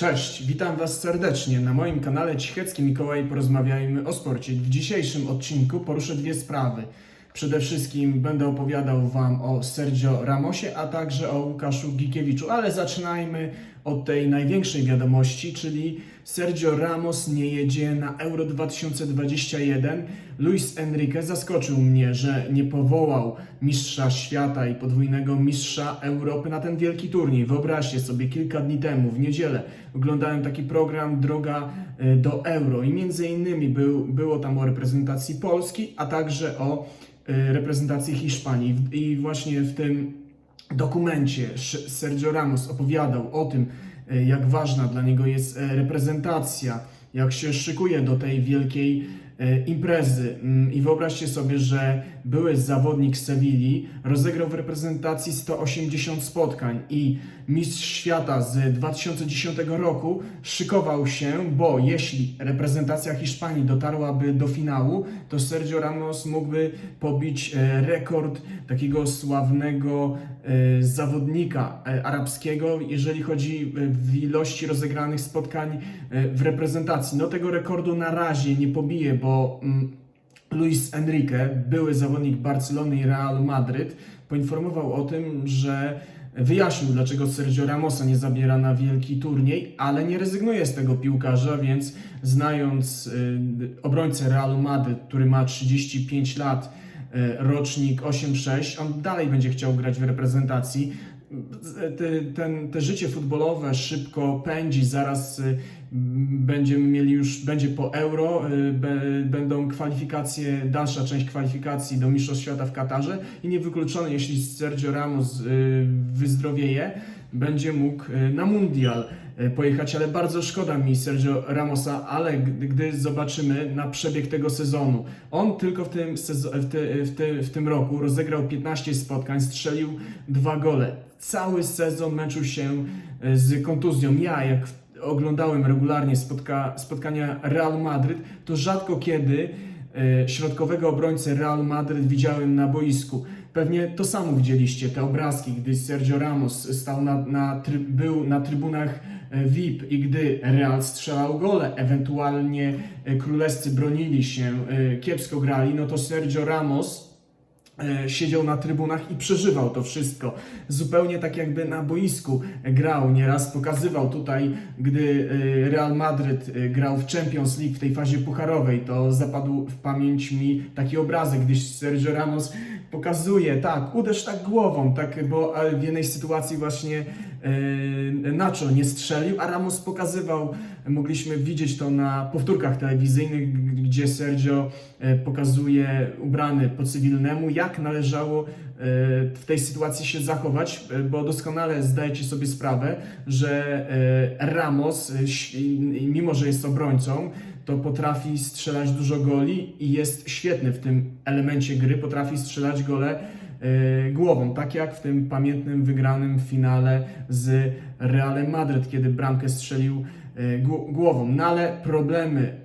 Cześć, witam Was serdecznie. Na moim kanale Cichecki Mikołaj porozmawiajmy o sporcie. W dzisiejszym odcinku poruszę dwie sprawy. Przede wszystkim będę opowiadał Wam o Sergio Ramosie, a także o Łukaszu Gikiewiczu, ale zaczynajmy od tej największej wiadomości, czyli Sergio Ramos nie jedzie na Euro 2021. Luis Enrique zaskoczył mnie, że nie powołał mistrza świata i podwójnego mistrza Europy na ten wielki turniej. Wyobraźcie sobie, kilka dni temu, w niedzielę, oglądałem taki program Droga e, do Euro i między innymi był, było tam o reprezentacji Polski, a także o e, reprezentacji Hiszpanii. I właśnie w tym dokumencie Sergio Ramos opowiadał o tym, e, jak ważna dla niego jest e, reprezentacja, jak się szykuje do tej wielkiej imprezy. Mm, I wyobraźcie sobie, że były zawodnik z Sewilli rozegrał w reprezentacji 180 spotkań i mistrz świata z 2010 roku szykował się, bo jeśli reprezentacja Hiszpanii dotarłaby do finału, to Sergio Ramos mógłby pobić e, rekord takiego sławnego e, zawodnika e, arabskiego, jeżeli chodzi e, w ilości rozegranych spotkań e, w reprezentacji. No tego rekordu na razie nie pobije, bo mm, Luis Enrique, były zawodnik Barcelony i Real Madryt, poinformował o tym, że wyjaśnił, dlaczego Sergio Ramosa nie zabiera na wielki turniej, ale nie rezygnuje z tego piłkarza, więc znając y, obrońcę Realu Madryt, który ma 35 lat, y, rocznik 8-6, on dalej będzie chciał grać w reprezentacji. Te, ten, te życie futbolowe szybko pędzi, zaraz y, będziemy mieli już, będzie po euro, y, będą kwalifikacje, dalsza część kwalifikacji do Mistrzostw Świata w Katarze i niewykluczone, jeśli Sergio Ramos y, wyzdrowieje, będzie mógł y, na mundial pojechać, ale bardzo szkoda mi Sergio Ramosa, ale gdy, zobaczymy na przebieg tego sezonu, on tylko w tym, w, ty, w, w tym roku rozegrał 15 spotkań, strzelił dwa gole. Cały sezon męczył się z kontuzją. Ja, jak oglądałem regularnie spotka, spotkania Real Madryt, to rzadko kiedy e, środkowego obrońcę Real Madryt widziałem na boisku. Pewnie to samo widzieliście, te obrazki, gdy Sergio Ramos stał na, na, był na trybunach e, VIP i gdy Real strzelał gole, ewentualnie e, królewscy bronili się, kiepsko grali, no to Sergio Ramos siedział na trybunach i przeżywał to wszystko. Zupełnie tak jakby na boisku grał nieraz, pokazywał tutaj, gdy e, Real Madryt e, grał w Champions League w tej fazie pucharowej, to zapadł w pamięć mi taki obrazek, gdyż Sergio Ramos pokazuje, tak, uderz tak głową, tak, bo e, w jednej sytuacji właśnie e, Nacho nie strzelił, a Ramos pokazywał, mogliśmy widzieć to na powtórkach telewizyjnych, gdzie Sergio e, pokazuje ubrany po cywilnemu, jak należało e, w tej sytuacji się zachować, e, bo doskonale zdajecie sobie sprawę, że Ramos, mimo że jest obrońcą, to potrafi strzelać dużo goli i jest świetny w tym elemencie gry, potrafi strzelać gole głową, tak jak w tym pamiętnym wygranym finale z Realem Madryt, kiedy bramkę strzelił głową. No ale problemy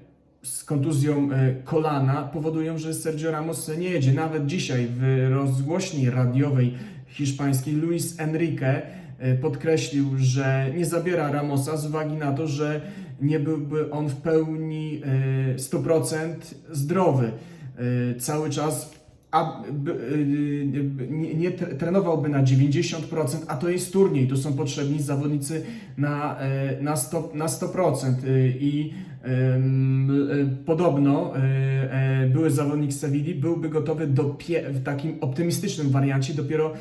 z kontuzją e, kolana powodują, że Sergio Ramos nie jedzie. Nawet dzisiaj w rozgłośni radiowej hiszpańskiej Luis Enrique e, podkreślił, że nie zabiera Ramosa z uwagi na to, że nie byłby on w pełni e, 100% zdrowy. E, Cały czas a, y, b, nie, nie tre- trenowałby na 90%, a to jest turniej, tu są potrzebni zawodnicy na, e, na, 100, na 100%. y, I y, podobno y, e, były zawodnik Sewilli byłby gotowy do w takim optymistycznym wariancie dopiero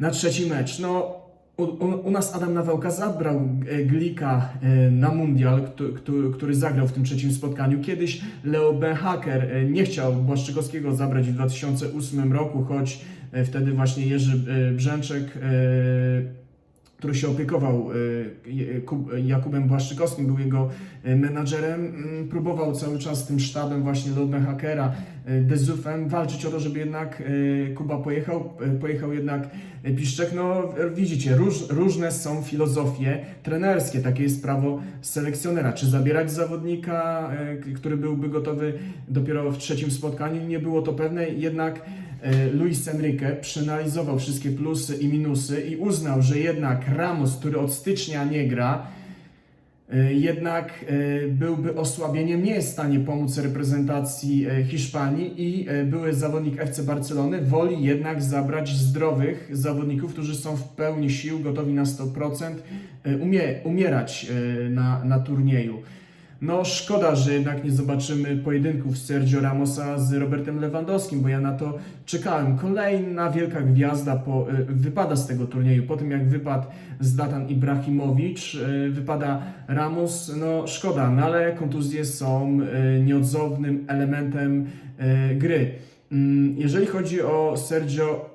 na trzeci mecz. No, u, u, nas Adam Nawałka zabrał e, Glika e, na mundial, który, który, zagrał w tym trzecim spotkaniu. Kiedyś Leo Benhaker e, nie chciał Błaszczykowskiego zabrać w 2008 roku, choć wtedy właśnie Jerzy Brzęczek, który się opiekował e, Je- Kub- Jakubem Błaszczykowskim, był jego e, menadżerem, mm, próbował cały czas z tym sztabem właśnie Leo Benhakera, e, Dezufem walczyć o to, żeby jednak e, Kuba pojechał, e, pojechał jednak e, Piszczek. No e, widzicie, róż, różne są filozofie trenerskie, takie jest prawo selekcjonera. Czy zabierać zawodnika, e, który byłby gotowy dopiero w trzecim spotkaniu? Nie było to pewne, jednak e, Luis Enrique przeanalizował wszystkie plusy i minusy i uznał, że jednak Ramos, który od stycznia nie gra, y, jednak y, byłby osłabieniem, nie jest w stanie pomóc reprezentacji Hiszpanii i były zawodnik FC Barcelony woli jednak zabrać zdrowych zawodników, którzy są w pełni sił, gotowi na 100%, y, umie, umierać na, na turnieju. No szkoda, że jednak nie zobaczymy pojedynków Sergio Ramosa z Robertem Lewandowskim, bo ja na to czekałem. Kolejna wielka gwiazda po, y, wypada z tego turnieju. Po tym jak wypadł Zlatan Ibrahimowicz, y, wypada Ramos, no szkoda, no ale kontuzje są y, nieodzownym elementem gry. Mm, Jeżeli chodzi o Sergio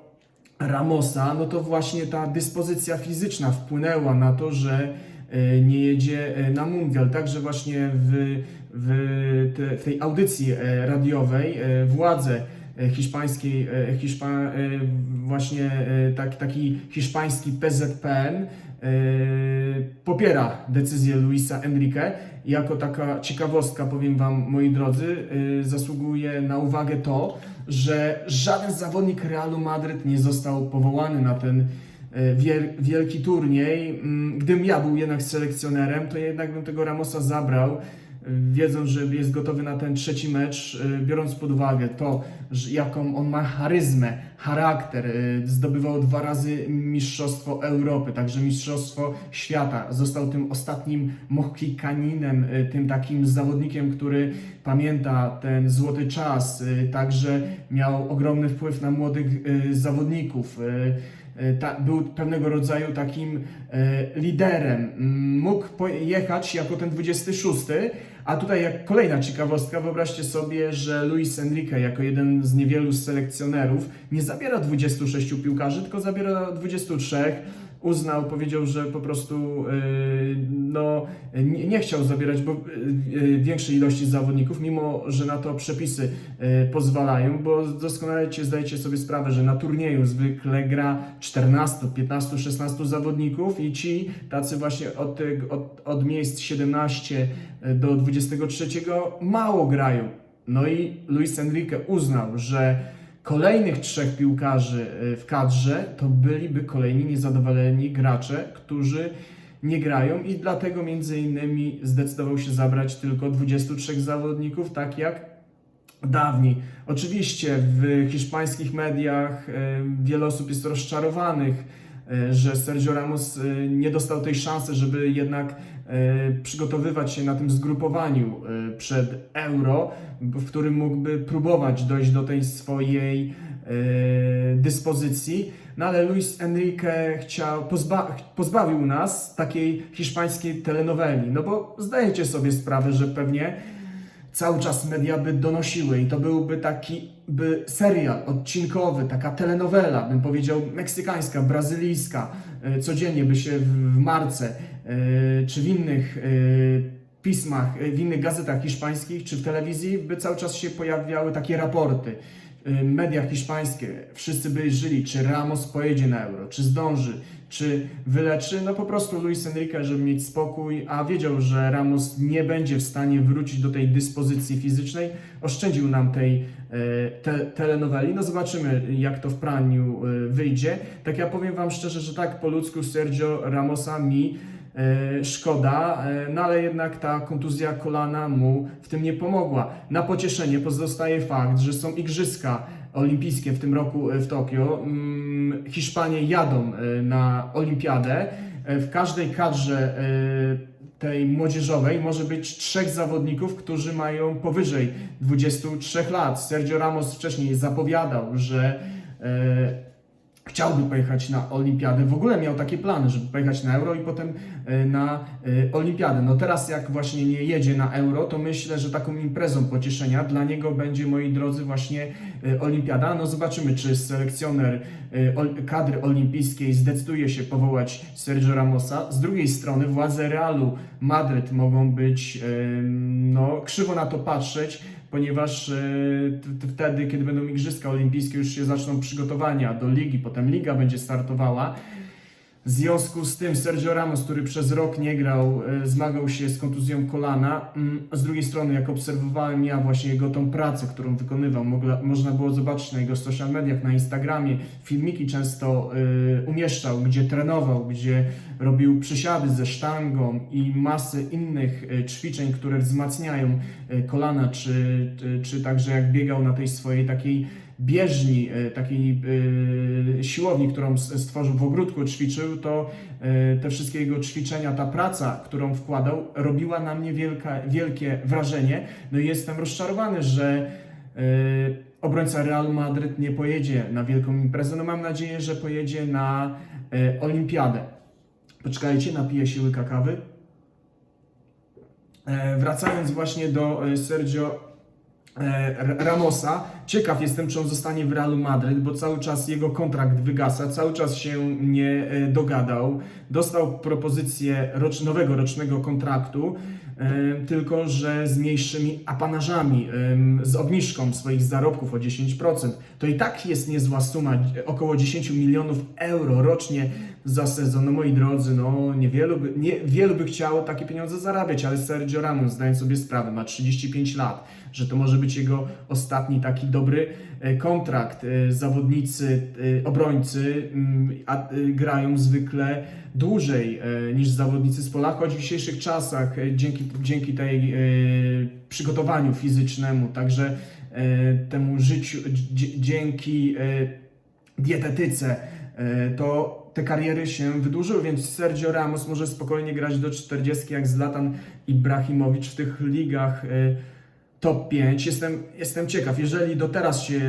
Ramosa, no to właśnie ta dyspozycja fizyczna wpłynęła na to, że nie jedzie e, na mundial. Także właśnie w, w, te, w tej audycji e, radiowej e, władze e, hiszpańskiej, e, Hiszpa, e, właśnie e, tak, taki hiszpański PZPN e, popiera decyzję Luisa Enrique. Jako taka ciekawostka powiem Wam, moi drodzy, e, zasługuje na uwagę to, że żaden zawodnik Realu Madryt nie został powołany na ten e, wielki turniej. Mm, Gdybym ja był jednak selekcjonerem, to jednak bym tego Ramosa zabrał, e, wiedząc, że jest gotowy na ten trzeci mecz, e, biorąc pod uwagę to, jaką on ma charyzmę, charakter, e, zdobywał dwa razy Mistrzostwo Europy, także Mistrzostwo Świata. Został tym ostatnim Mohikaninem, e, tym takim zawodnikiem, który pamięta ten złoty czas, e, także miał ogromny wpływ na młodych e, zawodników. E, Ta, był pewnego rodzaju takim e, liderem. Mm, Mógł pojechać jako ten 26, a tutaj jak kolejna ciekawostka, wyobraźcie sobie, że Luis Enrique jako jeden z niewielu selekcjonerów nie zabiera 26 piłkarzy, tylko zabiera 23. Uznał, powiedział, że po prostu yy, no, nie, nie chciał zabierać bo, yy, większej ilości zawodników, mimo że na to przepisy pozwalają, bo doskonale zdajecie sobie sprawę, że na turnieju zwykle gra 14, 15, 16 zawodników i ci tacy właśnie od, od, od miejsc 17 do 23 mało grają. No i Luis Enrique uznał, że kolejnych trzech piłkarzy y, w kadrze to byliby kolejni niezadowoleni gracze, którzy nie grają i dlatego między innymi zdecydował się zabrać tylko 23 zawodników, tak jak dawniej. Oczywiście w hiszpańskich mediach e, wiele osób jest rozczarowanych, e, że Sergio Ramos nie dostał tej szansy, żeby jednak przygotowywać się na tym zgrupowaniu e, przed Euro, w którym mógłby próbować dojść do tej swojej e, dyspozycji. No ale Luis Enrique chciał, pozba- pozbawił nas takiej hiszpańskiej telenoweli. No bo zdajecie sobie sprawę, że pewnie cały czas media by donosiły i to byłby taki by serial odcinkowy, taka telenowela, bym powiedział meksykańska, brazylijska, codziennie by się w Marce e, czy w innych e, pismach, e, w innych gazetach hiszpańskich czy w telewizji by cały czas się pojawiały takie raporty. E, Media hiszpańskie, wszyscy by żyli, czy Ramos pojedzie na euro, czy zdąży, czy wyleczy. No po prostu Luis Enrique, żeby mieć spokój, a wiedział, że Ramos nie będzie w stanie wrócić do tej dyspozycji fizycznej, oszczędził nam tej e, te, telenoweli. No zobaczymy, jak to w praniu e, wyjdzie. Tak ja powiem Wam szczerze, że tak po ludzku Sergio Ramosa mi szkoda, e, no ale jednak ta kontuzja kolana mu w tym nie pomogła. Na pocieszenie pozostaje fakt, że są igrzyska olimpijskie w tym roku e, w Tokio. Mm, Hiszpanie jadą e, na olimpiadę. E, W każdej kadrze e, tej młodzieżowej może być trzech zawodników, którzy mają powyżej 23 lat. Sergio Ramos wcześniej zapowiadał, że e, chciałby pojechać na olimpiadę. W ogóle miał takie plany, żeby pojechać na euro i potem e, na e, olimpiadę. No teraz jak właśnie nie jedzie na euro, to myślę, że taką imprezą pocieszenia dla niego będzie, moi drodzy, właśnie e, olimpiada. No zobaczymy, czy selekcjoner kadry olimpijskiej zdecyduje się powołać Sergio Ramosa. Z drugiej strony władze Realu Madryt mogą być no, krzywo na to patrzeć, ponieważ e, wtedy, kiedy będą Igrzyska Olimpijskie, już się zaczną przygotowania do ligi, potem liga będzie startowała. W związku z tym Sergio Ramos, który przez rok nie grał, e, zmagał się z kontuzją kolana. Mm, Z drugiej strony, jak obserwowałem ja właśnie jego tą pracę, którą wykonywał, można było zobaczyć na jego social mediach, na Instagramie, filmiki często e, umieszczał, gdzie trenował, gdzie robił przysiady ze sztangą i masę innych e, ćwiczeń, które wzmacniają kolana, czy, czy, czy także jak biegał na tej swojej takiej bieżni, e, takiej e, siłowni, którą stworzył w ogródku, ćwiczył, to e, te wszystkie jego ćwiczenia, ta praca, którą wkładał, robiła na mnie wielka, wielkie wrażenie. No i jestem rozczarowany, że obrońca Real Madryt nie pojedzie na wielką imprezę. No mam nadzieję, że pojedzie na olimpiadę. Poczekajcie, napiję się łyka kawy. Wracając właśnie do Sergio Ramosa. Ciekaw jestem, czy on zostanie w Realu Madryt, bo cały czas jego kontrakt wygasa, cały czas się nie e, dogadał. Dostał propozycję rocz, nowego rocznego kontraktu, e, tylko że z mniejszymi apanażami, z obniżką swoich zarobków o 10%. To i tak jest niezła suma, e, około 10 milionów euro rocznie za sezon. No moi drodzy, no niewielu by, nie, wielu by chciało takie pieniądze zarabiać, ale Sergio Ramos, zdając sobie sprawę, ma 35 lat, że to może być jego ostatni taki dobry kontrakt. E, Zawodnicy, e, obrońcy mm, e, grają zwykle dłużej e, niż zawodnicy z pola, choć w dzisiejszych czasach e, dzięki, dzięki tej e, przygotowaniu fizycznemu, także e, temu życiu, dzięki e, dietetyce, e, to te kariery się wydłużyły, więc Sergio Ramos może spokojnie grać do 40 jak Zlatan Ibrahimowicz w tych ligach e, top 5. Jestem, jestem ciekaw, jeżeli do teraz się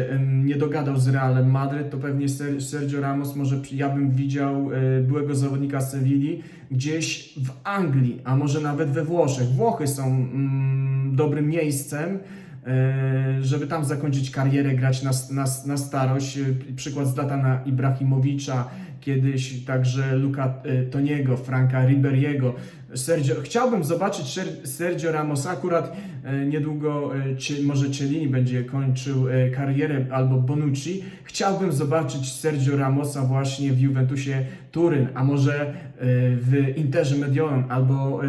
nie dogadał z Realem Madryt, to pewnie Ser- Sergio Ramos może, ja bym widział e, byłego zawodnika Sewilli gdzieś w Anglii, a może nawet we Włoszech. Włochy są mm, dobrym miejscem, e, żeby tam zakończyć karierę, grać na, na, na starość. E, Przykład Zlatana Ibrahimowicza, kiedyś także Luka Toniego, Franka Riberiego. Sergio, chciałbym zobaczyć Ser- Sergio Ramosa, akurat e, niedługo e, Cie- może Cielini będzie kończył e, karierę, albo Bonucci. Chciałbym zobaczyć Sergio Ramosa właśnie w Juventusie Turyn, a może w Interze Mediolan albo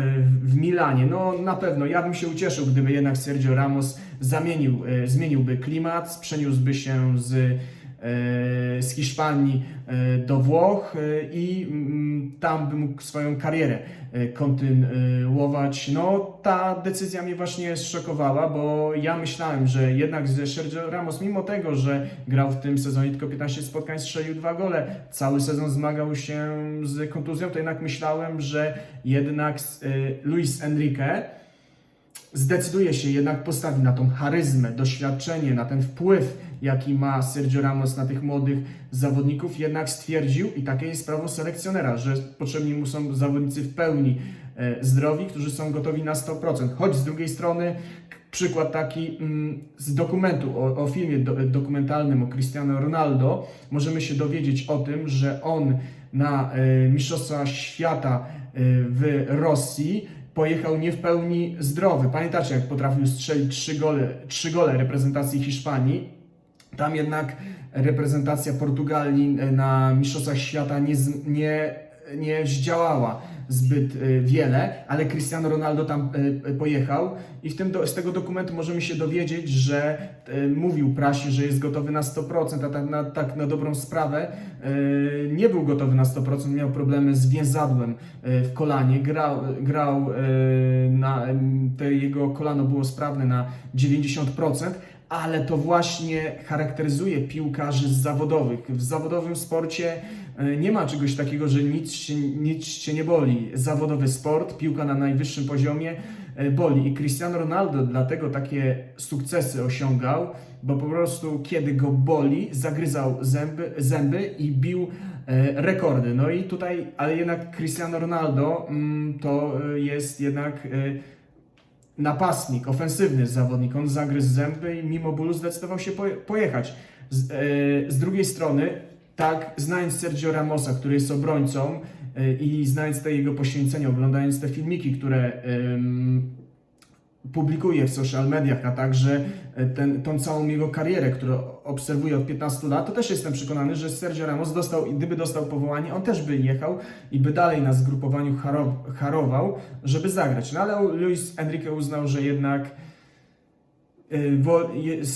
w- Milanie. No na pewno, ja bym się ucieszył, gdyby jednak Sergio Ramos zamienił, zmieniłby klimat, przeniósłby się z z Hiszpanii e, do Włoch e, i mm, tam by mógł swoją karierę e, kontynuować. No, ta decyzja mnie właśnie zszokowała, bo ja myślałem, że jednak ze Sergio Ramos, mimo tego, że grał w tym sezonie tylko 15 spotkań, strzelił dwa gole, cały sezon zmagał się z kontuzją, to jednak myślałem, że jednak e, Luis Enrique zdecyduje się jednak postawi na tą charyzmę, doświadczenie, na ten wpływ, jaki ma Sergio Ramos na tych młodych zawodników, jednak stwierdził, i takie jest prawo selekcjonera, że potrzebni mu są zawodnicy w pełni e, zdrowi, którzy są gotowi na 100%. Choć z drugiej strony, przykład taki mm, z dokumentu, o, o filmie do, dokumentalnym o Cristiano Ronaldo, możemy się dowiedzieć o tym, że on na e, Mistrzostwa Świata e, w Rosji pojechał nie w pełni zdrowy. Pamiętacie, jak potrafił strzelić trzy gole, trzy gole reprezentacji Hiszpanii? Tam jednak reprezentacja Portugalii e, na Mistrzostwach Świata nie, nie, nie zdziałała zbyt e, wiele, ale Cristiano Ronaldo tam e, pojechał. I w tym do, z tego dokumentu możemy się dowiedzieć, że mówił prasie, że jest gotowy na 100%, a tak na, tak na dobrą sprawę nie był gotowy na 100%, miał problemy z więzadłem w kolanie, grał, grał na, te jego kolano było sprawne na 90%, ale to właśnie charakteryzuje piłkarzy zawodowych. W zawodowym sporcie e, nie ma czegoś takiego, że nic się, nic się nie boli. Zawodowy sport, piłka na najwyższym poziomie e, boli. I Cristiano Ronaldo dlatego takie sukcesy osiągał, bo po prostu kiedy go boli, zagryzał zęby, zęby i bił e, rekordy. No i tutaj, ale jednak Cristiano Ronaldo mm, to jest jednak napastnik, ofensywny zawodnik. On zagryzł zęby i mimo bólu zdecydował się poje- pojechać. Z, e, z drugiej strony, tak, znając Sergio Ramosa, który jest obrońcą e, i znając te jego poświęcenie, oglądając te filmiki, które publikuje w social mediach, a także e, ten, tą całą jego karierę, którą obserwuję od 15 lat, to też jestem przekonany, że Sergio Ramos dostał, gdyby dostał powołanie, on też by jechał i by dalej na zgrupowaniu haro, harował, żeby zagrać. No ale Luis Enrique uznał, że jednak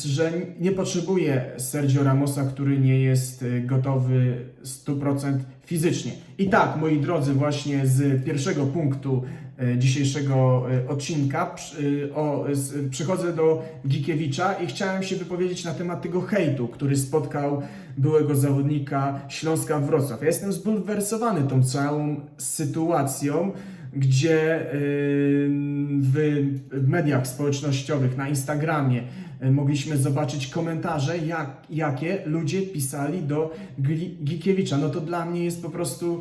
że nie potrzebuje Sergio Ramosa, który nie jest y, gotowy 100% fizycznie. I tak, moi drodzy, właśnie z pierwszego punktu y, dzisiejszego y, odcinka y, przychodzę do Gikiewicza i chciałem się wypowiedzieć na temat tego hejtu, który spotkał byłego zawodnika Śląska Wrocław. Ja jestem zbulwersowany tą całą sytuacją, gdzie w mediach społecznościowych, na Instagramie y, mogliśmy zobaczyć komentarze, jak, jakie ludzie pisali do Gikiewicza. No to dla mnie jest po prostu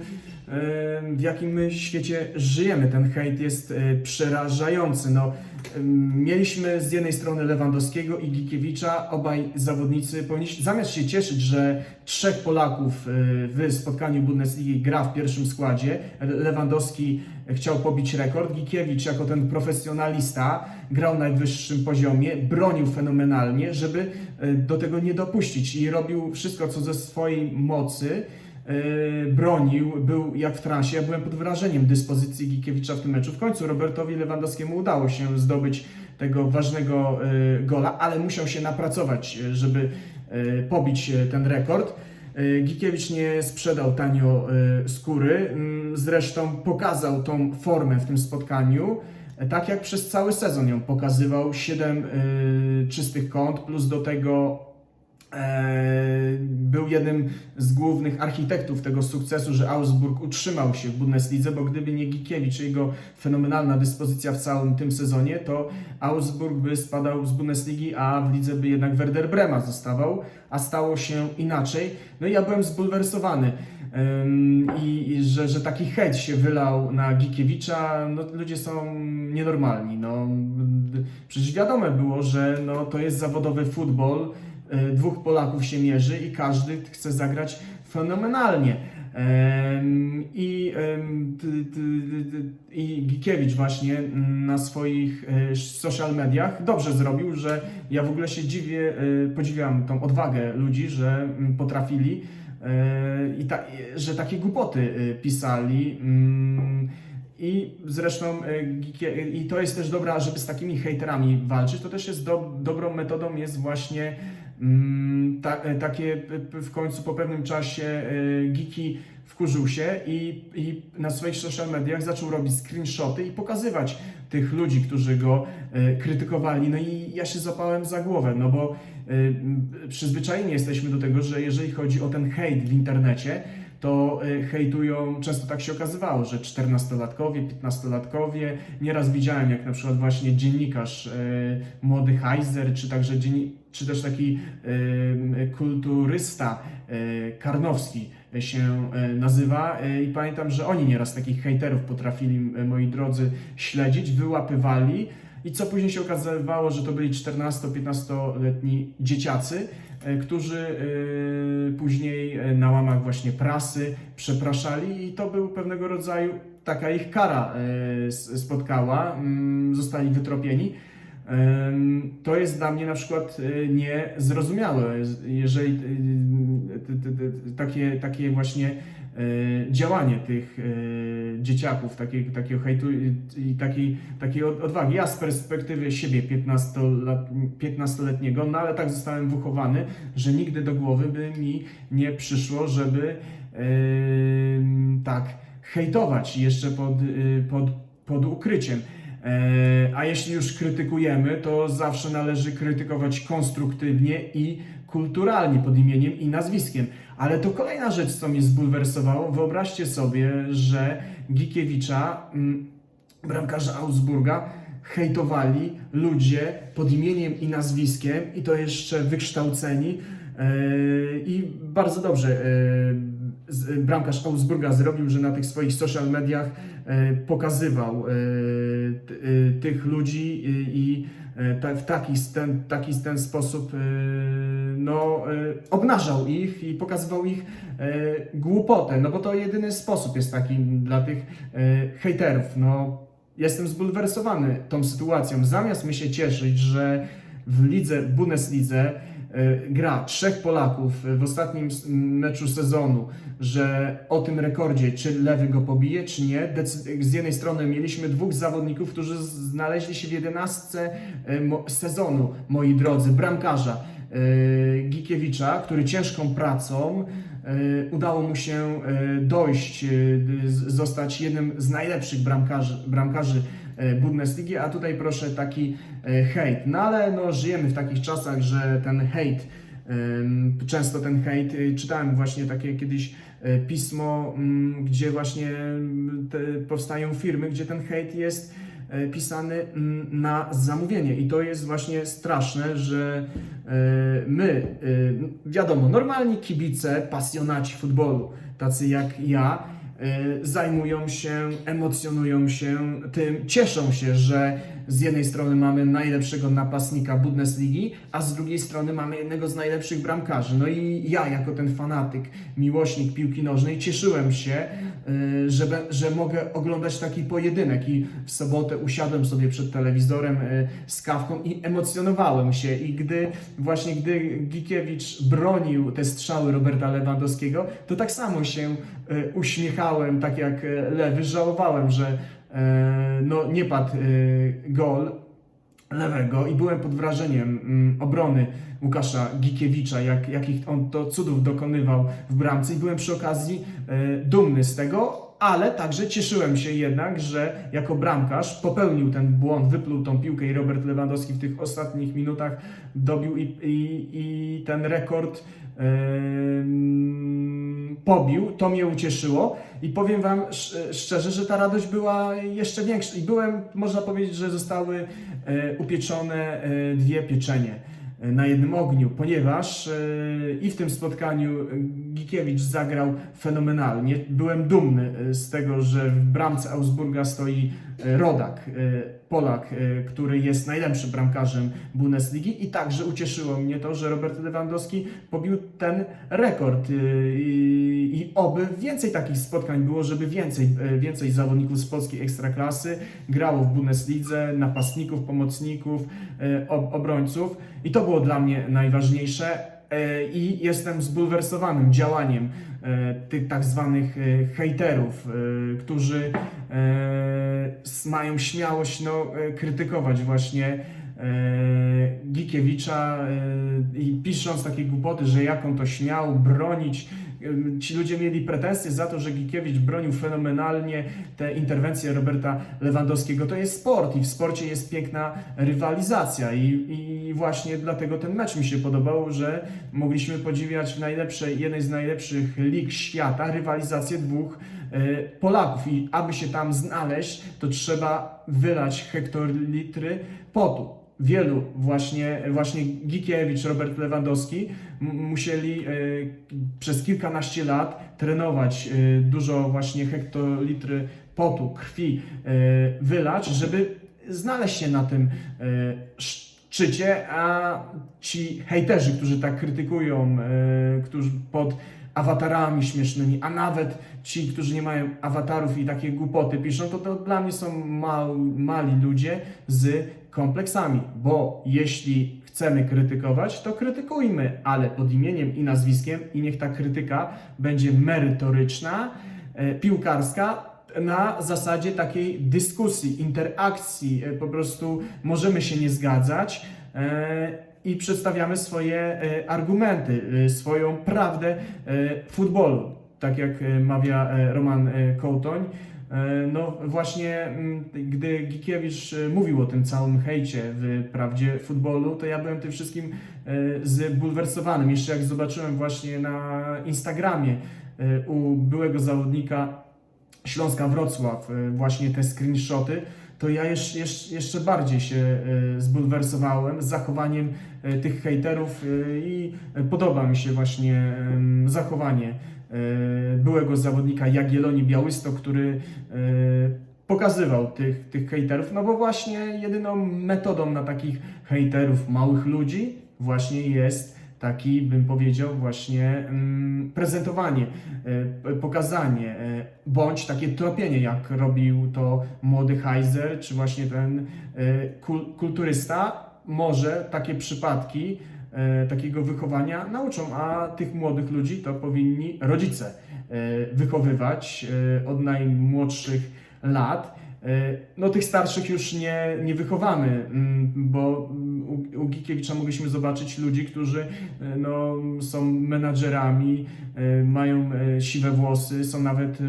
w jakim my świecie żyjemy. Ten hejt jest y, przerażający. No, mieliśmy z jednej strony Lewandowskiego i Gikiewicza, obaj zawodnicy powinni zamiast się cieszyć, że trzech Polaków y, w spotkaniu Bundesligi gra w pierwszym składzie. Lewandowski chciał pobić rekord. Gikiewicz jako ten profesjonalista grał na najwyższym poziomie, bronił fenomenalnie, żeby y, do tego nie dopuścić i robił wszystko, co ze swojej mocy bronił, był jak w transie. Ja byłem pod wrażeniem dyspozycji Gikiewicza w tym meczu. W końcu Robertowi Lewandowskiemu udało się zdobyć tego ważnego y, gola, ale musiał się napracować, y, żeby pobić ten rekord. Gikiewicz nie sprzedał tanio skóry, Mm, zresztą pokazał tą formę w tym spotkaniu, e, tak jak przez cały sezon ją pokazywał, 7 czystych kąt, plus do tego e, był jednym z głównych architektów tego sukcesu, że Augsburg utrzymał się w Bundeslidze, bo gdyby nie Gikiewicz jego fenomenalna dyspozycja w całym tym sezonie, to Augsburg by spadał z Bundesligi, a w lidze by jednak Werder Brema zostawał, a stało się inaczej. No i ja byłem zbulwersowany. I, i że, że taki hejt się wylał na Gikiewicza, no ludzie są nienormalni. No, przecież wiadome było, że no, to jest zawodowy futbol, dwóch Polaków się mierzy i każdy chce zagrać fenomenalnie. I, I Gikiewicz właśnie mm, na swoich e, social mediach dobrze zrobił, że ja w ogóle się dziwię, e, podziwiam tą odwagę ludzi, że mm, potrafili e, i ta, że takie głupoty e, pisali. mm, I zresztą e, i to jest też dobra, żeby z takimi hejterami walczyć. To też jest do, dobrą metodą jest właśnie ta, e, takie w końcu po pewnym czasie e, Giki wkurzył się i, i na swoich social mediach zaczął robić screenshoty i pokazywać tych ludzi, którzy go e, krytykowali. No i ja się zapałem za głowę, no bo przyzwyczajeni jesteśmy do tego, że jeżeli chodzi o ten hejt w internecie, to e, hejtują, często tak się okazywało, że 14-latkowie, 15-latkowie, nieraz widziałem jak na przykład właśnie dziennikarz e, młody Heiser, czy także dzienni- czy też taki e, kulturysta Karnowski się nazywa. I pamiętam, że oni nieraz takich hejterów potrafili, moi drodzy, śledzić, wyłapywali i co później się okazywało, że to byli 14-15-letni dzieciacy, e, którzy e, później e, na łamach właśnie prasy przepraszali i to był pewnego rodzaju taka ich kara spotkała, mm, zostali wytropieni. To jest dla mnie na przykład niezrozumiałe, jeżeli takie, takie właśnie działanie tych e, dzieciaków, takie, takiego hejtu i- takiej, takiej od- odwagi. Ja z perspektywy siebie 15-lat, 15-letniego, no ale tak zostałem wychowany, że nigdy do głowy by mi nie przyszło, żeby em, tak hejtować jeszcze pod, pod, pod ukryciem. E, A jeśli już krytykujemy, to zawsze należy krytykować konstruktywnie i kulturalnie pod imieniem i nazwiskiem. Ale to kolejna rzecz, co mnie zbulwersowało. Wyobraźcie sobie, że Gikiewicza, mm, bramkarza Augsburga, hejtowali ludzie pod imieniem i nazwiskiem i to jeszcze wykształceni. E, I bardzo dobrze e, bramkarz Augsburga zrobił, że na tych swoich social mediach e, pokazywał tych ludzi i, w taki ten, taki ten sposób no, e, obnażał ich i pokazywał ich e, głupotę, no bo to jedyny sposób jest taki dla tych e, hejterów, no jestem zbulwersowany tą sytuacją. Zamiast my się cieszyć, że w lidze, Bundeslidze gra trzech Polaków w ostatnim meczu sezonu, że o tym rekordzie, czy Lewy go pobije, czy nie. Z jednej strony mieliśmy dwóch zawodników, którzy znaleźli się w jedenastce sezonu, moi drodzy, bramkarza Gikiewicza, który ciężką pracą y, udało mu się y, dojść, y, zostać jednym z najlepszych bramkarzy, bramkarzy y, Bundesligi, a tutaj proszę taki y, hejt. No ale no, żyjemy w takich czasach, że ten hejt, często ten hejt, y, czytałem właśnie takie kiedyś y, pismo, mm, gdzie właśnie powstają firmy, gdzie ten hejt jest pisany mm, na zamówienie. I to jest właśnie straszne, że e, my, e, wiadomo, normalni kibice, pasjonaci futbolu, tacy jak ja, e, zajmują się, emocjonują się tym, cieszą się, że z jednej strony mamy najlepszego napastnika Bundesligi, a z drugiej strony mamy jednego z najlepszych bramkarzy. No i ja, jako ten fanatyk, miłośnik piłki nożnej, cieszyłem się, y, że, że mogę oglądać taki pojedynek. I w sobotę usiadłem sobie przed telewizorem y, z kawką i emocjonowałem się. I gdy właśnie gdy Gikiewicz bronił te strzały Roberta Lewandowskiego, to tak samo się y, uśmiechałem, tak jak Lewy, żałowałem, że no, nie padł y, gol lewego i byłem pod wrażeniem mm, obrony Łukasza Gikiewicza, jak, jakich on to cudów dokonywał w bramce. I byłem przy okazji e, dumny z tego, ale także cieszyłem się jednak, że jako bramkarz popełnił ten błąd, wypluł tą piłkę i Robert Lewandowski w tych ostatnich minutach dobił i, i, i ten rekord em, pobił. To mnie ucieszyło i powiem Wam sz- szczerze, że ta radość była jeszcze większa i byłem, można powiedzieć, że zostały e, upieczone e, dwie pieczenie na jednym ogniu, ponieważ e, i w tym spotkaniu Gikiewicz zagrał fenomenalnie. Byłem dumny e, z tego, że w bramce Augsburga stoi e, Rodak, e, Polak, e, który jest najlepszym bramkarzem Bundesligi. I także ucieszyło mnie to, że Robert Lewandowski pobił ten rekord. E, i, oby więcej takich spotkań było, żeby więcej, e, więcej zawodników z polskiej ekstraklasy grało w Bundeslidze, napastników, pomocników, e, ob- obrońców. I to było dla mnie najważniejsze e, i jestem zbulwersowanym działaniem e, tych tak zwanych e, hejterów, którzy mają śmiałość no, krytykować właśnie Gikiewicza i pisząc takie głupoty, że jak on to śmiał bronić. Ci ludzie mieli pretensje za to, że Gikiewicz bronił fenomenalnie te interwencje Roberta Lewandowskiego. To jest sport i w sporcie jest piękna rywalizacja i, i właśnie dlatego ten mecz mi się podobał, że mogliśmy podziwiać w najlepszej, jednej z najlepszych lig świata rywalizację dwóch e, Polaków i aby się tam znaleźć, to trzeba wylać hektolitry potu. Wielu właśnie, właśnie Gikiewicz, Robert Lewandowski musieli e, przez kilkanaście lat trenować e, dużo właśnie hektolitry potu, krwi e, wylać, żeby znaleźć się na tym szczycie, a ci hejterzy, którzy tak krytykują, którzy pod awatarami śmiesznymi, a nawet ci, którzy nie mają awatarów i takie głupoty piszą, to, to dla mnie są mał, mali ludzie z kompleksami, bo jeśli chcemy krytykować, to krytykujmy, ale pod imieniem i nazwiskiem i niech ta krytyka będzie merytoryczna, e, piłkarska, na zasadzie takiej dyskusji, interakcji, e, po prostu możemy się nie zgadzać e, i przedstawiamy swoje argumenty, swoją prawdę futbolu, tak jak mawia Roman Kołtoń. E, No właśnie, mm, gdy Gikiewicz e, mówił o tym całym hejcie w prawdzie futbolu, to ja byłem tym wszystkim e, zbulwersowanym. Jeszcze jak zobaczyłem właśnie na Instagramie u byłego zawodnika Śląska Wrocław, właśnie te screenshoty, to ja jeszcze, jeszcze, bardziej się zbulwersowałem z zachowaniem tych hejterów i podoba mi się właśnie zachowanie byłego zawodnika Jagiellonii Białystok, który e, pokazywał tych, tych hejterów, no bo właśnie jedyną metodą na takich hejterów, małych ludzi właśnie jest taki, bym powiedział, właśnie mm, prezentowanie, e, pokazanie, e, bądź takie tropienie, jak robił to młody Heiser, czy właśnie ten e, kul- kulturysta. Może takie przypadki e, takiego wychowania nauczą, a tych młodych ludzi to powinni rodzice e, wychowywać e, od najmłodszych lat. E, No tych starszych już nie, nie wychowamy, mm, bo mm, u, u Gikiewicza mogliśmy zobaczyć ludzi, którzy e, no, są menadżerami, e, mają e, siwe włosy, są nawet e,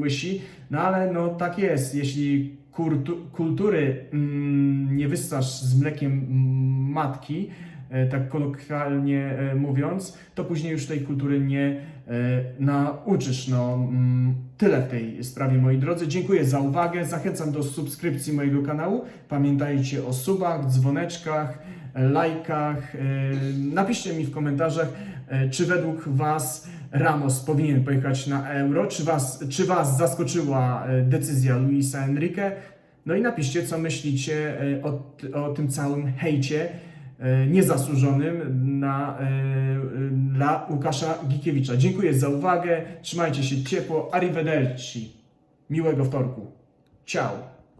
łysi, no ale no tak jest, jeśli kurtu, kultury mm, nie wyssasz z mlekiem matki, e, tak kolokwialnie e, mówiąc, to później już tej kultury nie e, nauczysz. No, mm, tyle w tej sprawie, moi drodzy. Dziękuję za uwagę. Zachęcam do subskrypcji mojego kanału. Pamiętajcie o subach, dzwoneczkach, e, lajkach. E, Napiszcie mi w komentarzach, e, czy według Was Ramos powinien pojechać na Euro, czy Was, czy was zaskoczyła e, decyzja Luisa Enrique. No i napiszcie, co myślicie e, o, o tym całym hejcie e, niezasłużonym na, e, e, dla Łukasza Gikiewicza. Dziękuję za uwagę, trzymajcie się ciepło, arrivederci, miłego wtorku, ciao.